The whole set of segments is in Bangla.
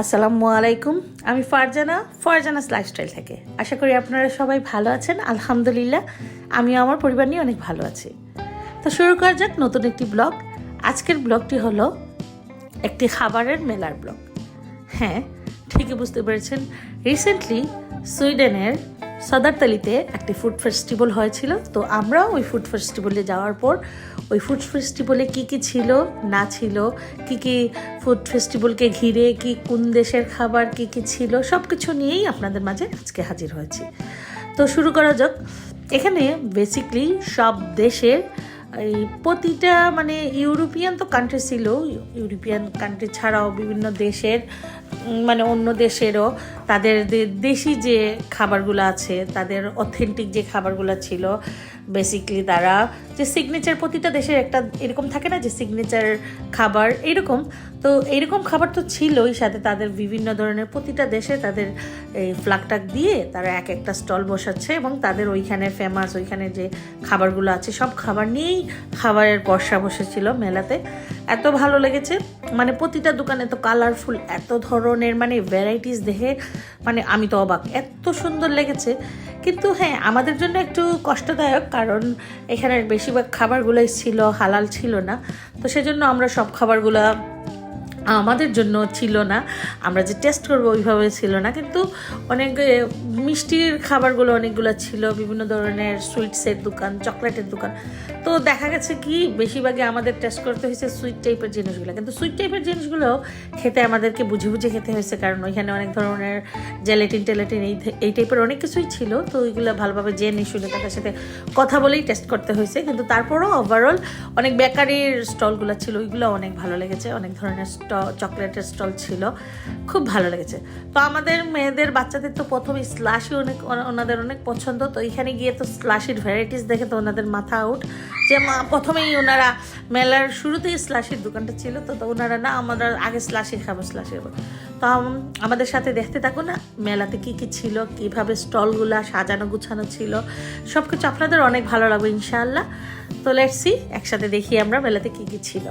আসসালামু আলাইকুম। আমি ফারজানা, ফারজানাস লাইফস্টাইল থেকে। আশা করি আপনারা সবাই ভালো আছেন, আলহামদুলিল্লাহ। আমিও আমার পরিবার নিয়ে অনেক ভালো আছি। তো শুরু করা যাক নতুন একটি ব্লগ। আজকের ব্লগটি হলো একটি খাবারের মেলার ব্লগ। হ্যাঁ ঠিকই বুঝতে পেরেছেন। রিসেন্টলি সুইডেনের সদারতালিতে একটি ফুড ফেস্টিভ্যাল হয়েছিল। তো আমরাও ওই ফুড ফেস্টিভ্যালে যাওয়ার পর ওই ফুড ফেস্টিভ্যালে কী কী ছিল, না ছিল, কী কী ফুড ফেস্টিভ্যালকে ঘিরে, কি কোন দেশের খাবার কী কী ছিল সব কিছু নিয়েই আপনাদের মাঝে আজকে হাজির হয়েছি। তো শুরু করা যাক। এখানে বেসিকলি সব দেশের এই প্রতিটা মানে ইউরোপিয়ান তো কান্ট্রি ছিল ইউরোপিয়ান কান্ট্রি ছাড়াও বিভিন্ন দেশের মানে অন্য দেশেরও তাদের দেশি যে খাবারগুলো আছে, তাদের অথেন্টিক যে খাবারগুলো ছিল বেসিকলি তারা যে সিগনেচার প্রতিটা দেশের একটা এরকম থাকে না যে সিগনেচার খাবার এরকম। তো এইরকম খাবার তো ছিলই সাথে তাদের বিভিন্ন ধরনের প্রতিটা দেশে তাদের এই ফ্লাগটাক দিয়ে তারা এক একটা স্টল বসাচ্ছে এবং তাদের ওইখানে ফেমাস ওইখানে যে খাবারগুলো আছে, সব খাবার নিয়েই খাবারের বর্ষা বসেছিল মেলাতে। এত ভালো লেগেছে। মানে প্রতিটা দোকানে তো কালারফুল এত ধরনের মানে ভ্যারাইটিস দেখে মানে আমি তো অবাক। এত সুন্দর লেগেছে। কিন্তু হ্যাঁ আমাদের জন্য একটু কষ্টদায়ক কারণ এখানের বেশিরভাগ খাবারগুলোই ছিল, হালাল ছিল না। তো সেজন্য আমরা সব খাবারগুলা আমাদের জন্য ছিল না। আমরা যে টেস্ট করব ওইভাবে ছিল না। কিন্তু অনেক মিষ্টির খাবারগুলো অনেকগুলো ছিল। বিভিন্ন ধরনের সুইটসের দোকান, চকলেটের দোকান। তো দেখা গেছে কি, বেশিরভাগই আমাদের টেস্ট করতে হয়েছে সুইট টাইপের জিনিসগুলো। কিন্তু সুইট টাইপের জিনিসগুলো খেতে আমাদেরকে বুঝে বুঝে খেতে হয়েছে। কারণ ওইখানে অনেক ধরনের জেলেটিন টেলেটিন এই এই টাইপের অনেক কিছুই ছিল। তো ওইগুলো ভালোভাবে জেনে শুনে তাদের সাথে কথা বলেই টেস্ট করতে হয়েছে। কিন্তু তারপরও ওভারঅল অনেক বেকারির স্টলগুলো ছিল। ওইগুলো অনেক ভালো লেগেছে। অনেক ধরনের স্টল চকলেটের স্টল ছিল। খুব ভালো লেগেছে। তো আমাদের মেয়েদের বাচ্চাদের তো প্রথমে স্লাশি অনেক, ওনাদের অনেক পছন্দ। তো এখানে গিয়ে তো স্লাশির ভ্যারাইটিস দেখে তো ওনাদের মাথা আউট যে প্রথমেই ওনারা মেলার শুরুতেই স্লাশির দোকানটা ছিল। তো তো ওনারা, না, আমরা আগে স্লাশি খাব স্লাশি খাব। তো আমাদের সাথে দেখতে থাকো না, মেলাতে কি কি ছিল, কীভাবে স্টলগুলা সাজানো, গুছানো ছিল। সব কিছু আপনাদের অনেক ভালো লাগবে, ইনশাআল্লাহ। তো লেটসি একসাথে দেখি আমরা মেলাতে কি কি ছিল।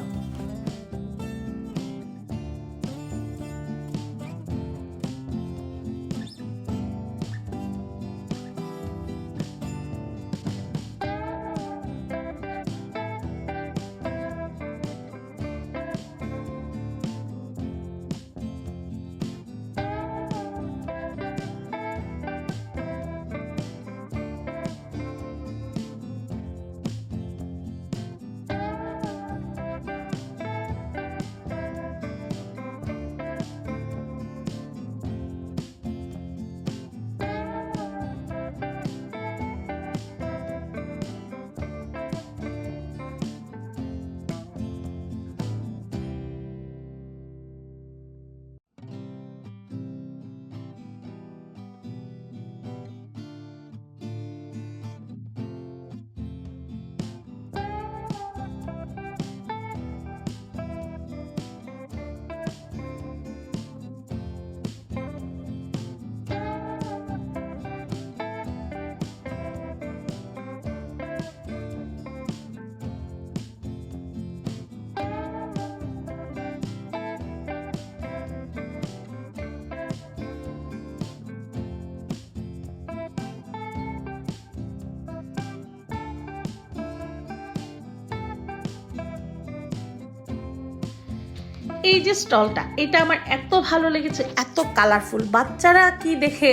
এই যে স্টলটা, এটা আমার এত ভালো লেগেছে, এত কালারফুল বাচ্চারা কি দেখে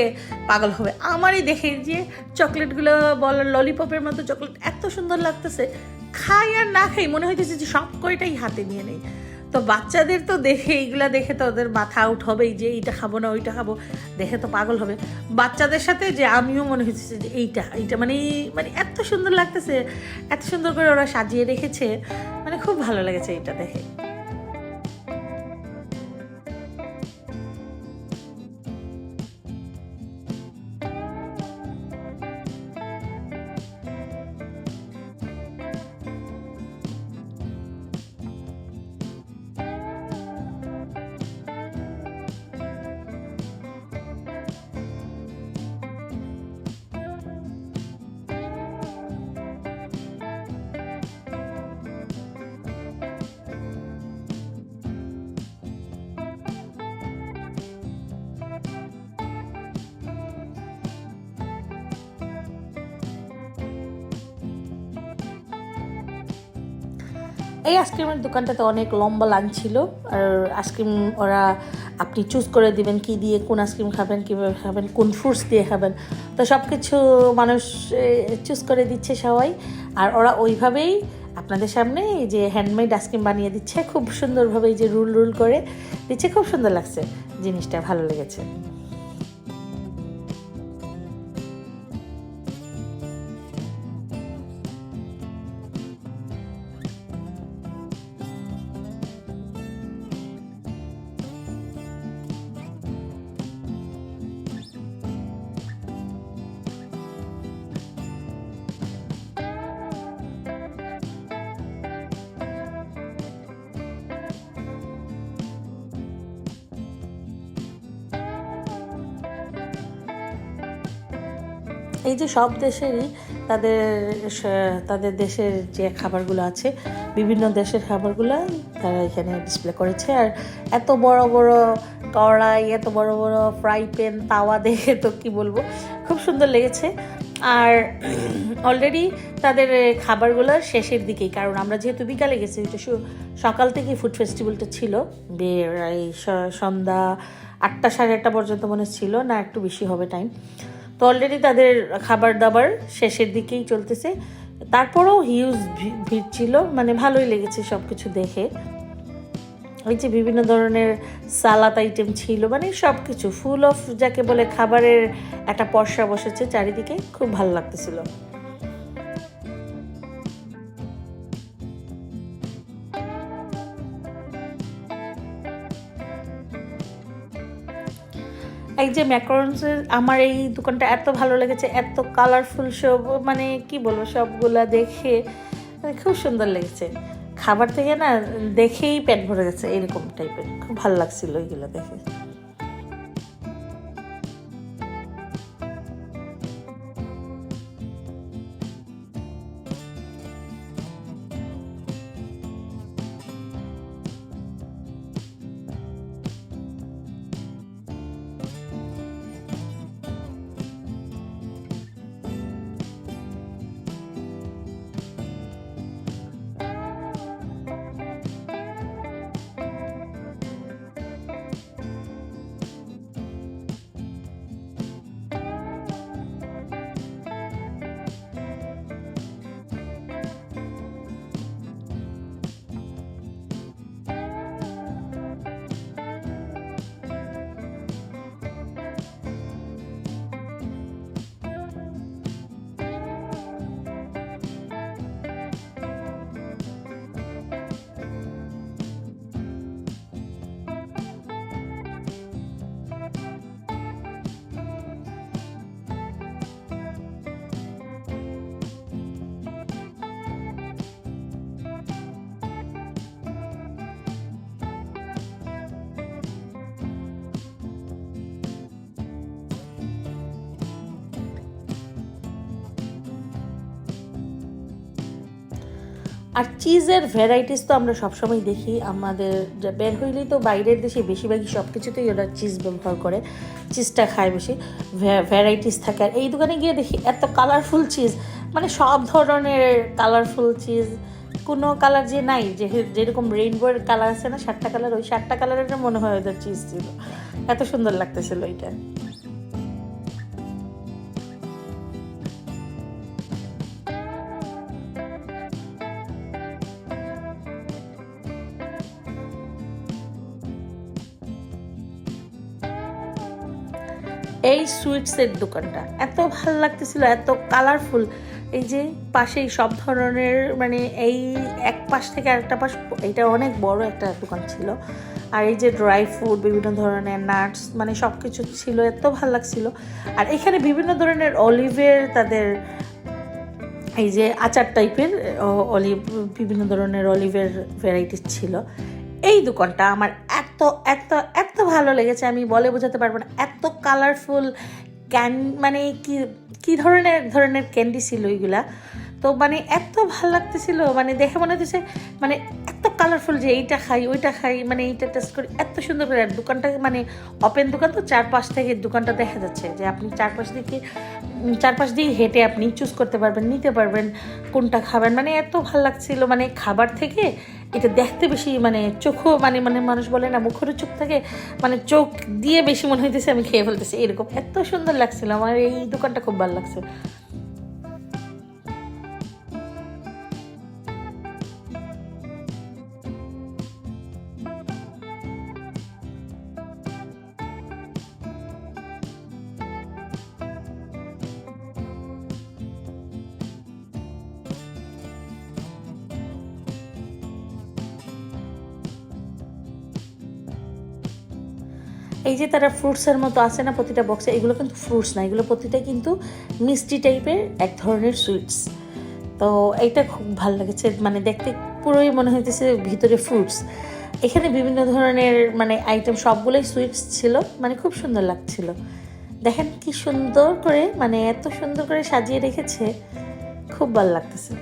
পাগল হবে? আমারই দেখে যে চকলেটগুলো বল ললিপপের মতো চকলেট এত সুন্দর লাগতেছে। খাই আর না খাই, মনে হইতেছে যে সব কয়টাই হাতে নিয়ে নেই। তো বাচ্চাদের তো দেখে, এইগুলা দেখে তো ওদের মাথা আউট হবেই যে এইটা খাব না, ওইটা খাব। দেখে তো পাগল হবে। বাচ্চাদের সাথে যে আমিও মনে হচ্ছে যে এইটা এইটা মানে মানে এত সুন্দর লাগতেছে, এত সুন্দর করে ওরা সাজিয়ে রেখেছে। মানে খুব ভালো লেগেছে এইটা দেখে। এই আইসক্রিমের দোকানটাতে অনেক লম্বা লাইন ছিল, আর আইসক্রিম ওরা আপনি চুজ করে দিবেন কি দিয়ে কোন আইসক্রিম খাবেন, কীভাবে খাবেন, কোন ফ্রুটস দিয়ে খাবেন। তো সব কিছু মানুষ চুজ করে দিচ্ছে সবাই। আর ওরা ওইভাবেই আপনাদের সামনে যে হ্যান্ডমেড আইসক্রিম বানিয়ে দিচ্ছে, খুব সুন্দরভাবে এই যে রুল রুল করে দিচ্ছে, খুব সুন্দর লাগছে জিনিসটা, ভালো লেগেছে। এই যে সব দেশেরই তাদের তাদের দেশের যে খাবারগুলো আছে, বিভিন্ন দেশের খাবারগুলো তারা এখানে ডিসপ্লে করেছে। আর এত বড় বড় কড়াই, এত বড় বড় ফ্রাই প্যান তাওয়া দেখে তো কি বলব? খুব সুন্দর লেগেছে। আর অলরেডি তাদের খাবারগুলো শেষের দিকেই, কারণ আমরা যেহেতু বিকালে গেছি সকাল থেকেই ফুড ফেস্টিভ্যালটা ছিল। সন্ধ্যা আটটা সাড়ে আটটা পর্যন্ত মনে ছিল, না একটু বেশি হবে টাইম তো অলরেডি তাদের খাবার দাবার শেষের দিকেই চলতেছে। তারপরেও হিউজ ভিড় ছিল মানে ভালোই লেগেছে সব কিছু দেখে। ওই যে বিভিন্ন ধরনের সালাদ আইটেম ছিল মানে সব কিছু ফুল অফ যাকে বলে খাবারের একটা পর্সা বসেছে চারিদিকে, খুব ভালো লাগতেছিল। এই যে ম্যাকরনসের আমার এই দোকানটা এত ভালো লেগেছে, এত কালারফুল সব মানে কি বলব, সবগুলা দেখে মানে খুব সুন্দর লেগেছে। খাবার থেকে না, দেখেই পেট ভরে গেছে, এরকম টাইপের খুব ভালো লাগছিল ওইগুলো দেখে। আর চিজের ভ্যারাইটিস তো আমরা সবসময় দেখি। আমাদের বের হইলেই তো বাইরের দেশে বেশিরভাগই সব কিছুতেই ওরা চিজ ব্যবহার করে। চিজটা খায় বেশি। ভ্যারাইটিস থাকে। আর এই দোকানে গিয়ে দেখি এত কালারফুল চিজ মানে সব ধরনের কালারফুল চিজ কোনো কালার যে নাই, যে যেরকম রেইনবোর কালার আছে না, সাতটা কালার ওই সাতটা কালারের মনে হয় ওদের চিজ ছিল। এত সুন্দর লাগতেছিল ওইটা। এই সুইটসের দোকানটা। এত ভালো লাগতেছিল, এত কালারফুল এই যে পাশেই সব ধরনের মানে এই এক পাশ থেকে আরেকটা পাশ, এটা অনেক বড় একটা দোকান ছিল। আর এই যে ড্রাই ফ্রুট বিভিন্ন ধরনের নাটস মানে সব কিছু ছিল, এত ভালো লাগছিল। আর এখানে বিভিন্ন ধরনের অলিভের তাদের, এই যে আচার টাইপের অলিভ বিভিন্ন ধরনের অলিভের ভ্যারাইটিস ছিল। এই দোকানটা আমার এত এত এত ভালো লেগেছে, আমি বলে বোঝাতে পারব না। এত কালারফুল ক্যান মানে কি কি ধরনের ধরনের ক্যান্ডি ছিল ওইগুলা? তো মানে এত ভালো লাগতেছিল মানে দেখে মনে হচ্ছে মানে এত কালারফুল যে এইটা খাই, ওইটা খাই মানে এইটা টেস্ট করি, এত সুন্দর করে। আর দোকানটা মানে ওপেন দোকান তো চারপাশ থেকে দোকানটা দেখা যাচ্ছে যে আপনি চারপাশ দিকে চারপাশ দিয়ে হেঁটে আপনি চুজ করতে পারবেন, নিতে পারবেন, কোনটা খাবেন। মানে এত ভালো লাগছিল মানে খাবার থেকে এটা দেখতে বেশি মানে চোখও মানে মানে মানুষ বলে না, মুখেরও চোখ থাকে মানে চোখ দিয়ে বেশি মনে হইতেছে আমি খেয়ে ফেলতেছি। এরকম এত সুন্দর লাগছিল, আমার এই দোকানটা খুব ভালো লাগছে। এই যে তারা ফ্রুটসের মতো আছে না প্রতিটা বক্সে এগুলো কিন্তু ফ্রুটস না, এগুলো প্রতিটা কিন্তু মিষ্টি টাইপের এক ধরনের সুইটস তো এইটা খুব ভালো লেগেছে মানে দেখতে পুরোই মনে হইতেছে ভিতরে ফ্রুটস এখানে বিভিন্ন ধরনের মানে আইটেম সবগুলোই সুইটস ছিল মানে খুব সুন্দর লাগছিল। দেখেন কি সুন্দর করে মানে এত সুন্দর করে সাজিয়ে রেখেছে, খুব ভালো লাগতেছে।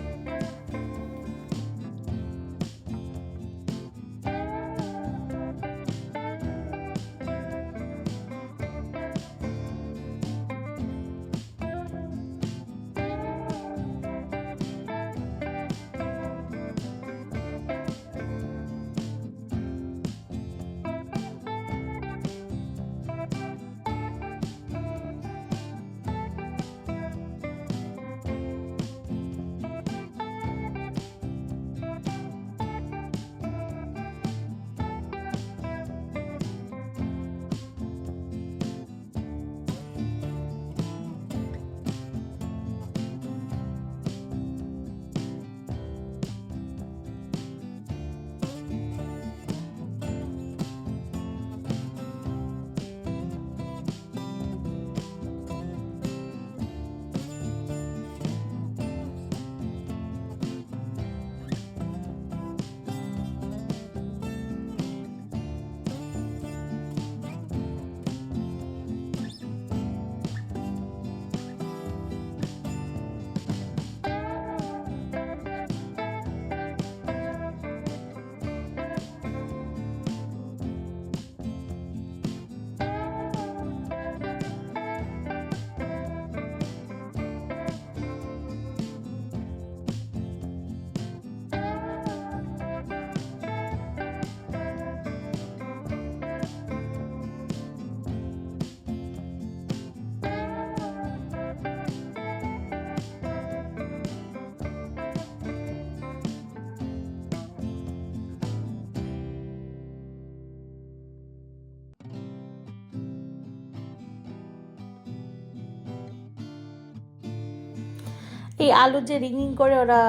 এই আলু যে রিঙিং করে ওরা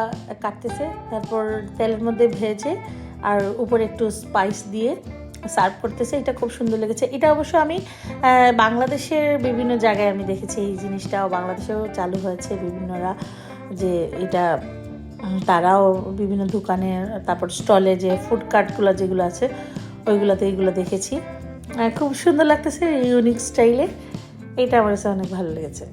কাটতেছে, তারপর তেলের মধ্যে ভেজে আর উপরে একটু স্পাইস দিয়ে সার্ভ করতেছে। এটা খুব সুন্দর লেগেছে। এটা অবশ্য আমি বাংলাদেশের বিভিন্ন জায়গায় আমি দেখেছি এই জিনিসটাও। বাংলাদেশেও চালু হয়েছে বিভিন্নরা যে এটা তারাও বিভিন্ন দোকানে, তারপর স্টলে যে ফুড কার্টগুলো যেগুলো আছে, ওইগুলোতে এইগুলো দেখেছি। খুব সুন্দর লাগতেছে ইউনিক স্টাইলে এটা আমার কাছে অনেক ভালো লেগেছে।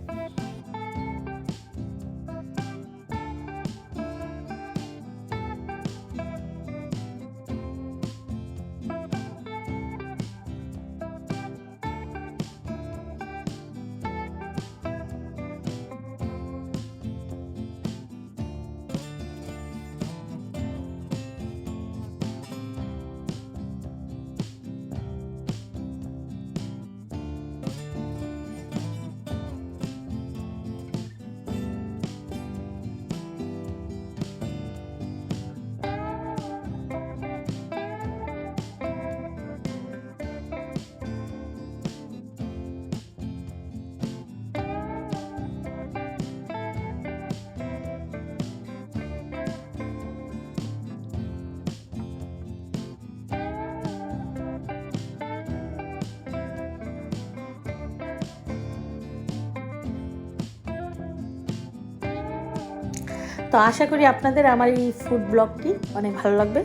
তো আশা করি আপনাদের আমার এই ফুড ব্লগটি অনেক ভালো লাগবে।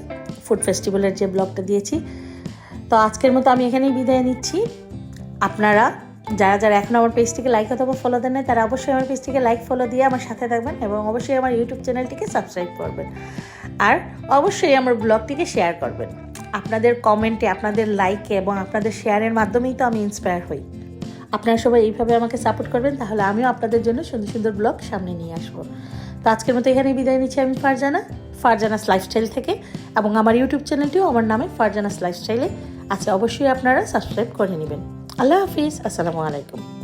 ফুড ফেস্টিভ্যালের যে ব্লগটা দিয়েছি। তো আজকের মতো আমি এখানেই বিদায় নিচ্ছি। আপনারা যারা যারা এখন আমার পেজটিকে লাইক অথবা ফলো দেন নাই, তারা অবশ্যই আমার পেজটিকে লাইক ফলো দিয়ে আমার সাথে থাকবেন এবং অবশ্যই আমার ইউটিউব চ্যানেলটিকে সাবস্ক্রাইব করবেন। আর অবশ্যই আমার ব্লগটিকে শেয়ার করবেন। আপনাদের কমেন্টে আপনাদের লাইকে এবং আপনাদের শেয়ারের মাধ্যমেই তো আমি ইন্সপায়ার হই। আপনারা সবাই এইভাবে আমাকে সাপোর্ট করবেন, তাহলে আমিও আপনাদের জন্য সুন্দর সুন্দর ব্লগ সামনে নিয়ে আসব। তো আজকের মতো এখানে বিদায় নিচ্ছি আমি ফারজানা, ফারজানাস লাইফস্টাইল থেকে এবং আমার ইউটিউব চ্যানেলটিও আমার নামে ফারজানাস লাইফস্টাইলে আছে। অবশ্যই আপনারা সাবস্ক্রাইব করে নেবেন। আল্লাহ হাফিজ, আসসালামু আলাইকুম।